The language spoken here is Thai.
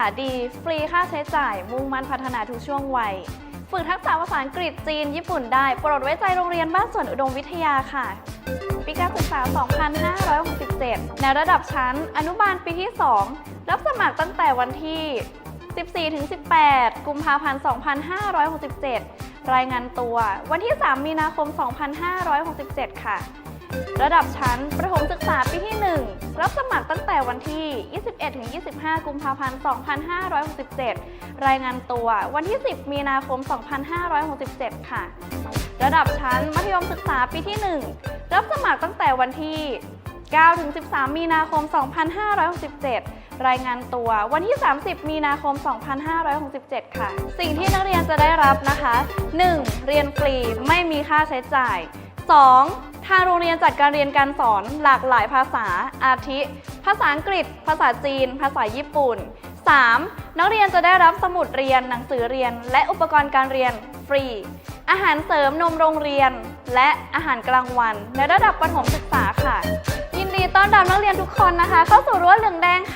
าดี ฟรีค่าใช้จ่าย มุ่งมั่นพัฒนาทุกช่วงวัย ฝึกทักษะภาษาอังกฤษจีน ญี่ปุ่นได้โปรดไว้ใจโรงเรียนบ้านสวนอุดมวิทยาค่ะปีการศึกษา 2567 ในระดับชั้น อนุบาลปีที่ 2 รับสมัครตั้งแต่วันที่ 14-18 กุมภาพันธ์ 2567 รายงานตัววันที่ 3 มีนาคม 2567 ค่ะ ระดับชั้นประถมศึกษาปีที่ แต่วันที่ 21-25 กุมภาพันธ์ 2567 รายงานตัววันที่ 10 มีนาคม 2567 ค่ะ ระดับชั้นมัธยมศึกษาปีที่ 1 รับสมัครตั้งแต่วันที่ 9-13 มีนาคม 2567 รายงานตัววันที่ 30 มีนาคม 2567 ค่ะ สิ่งที่นักเรียนจะได้รับนะคะ 1. เรียนฟรีไม่มีค่าใช้จ่าย 2. ทางโรงเรียนจัดการเรียนการสอนหลากหลายภาษา อาทิ ภาษาอังกฤษ ภาษาจีน ภาษาญี่ปุ่น 3. นักเรียนจะได้รับสมุดเรียน หนังสือเรียน และอุปกรณ์การเรียนฟรี อาหารเสริมนมโรงเรียน และอาหารกลางวันในระดับประถมศึกษาค่ะ ยินดีต้อนรับนักเรียนทุกคนนะคะ เข้าสู่รั้วเหลืองแดงค่ะ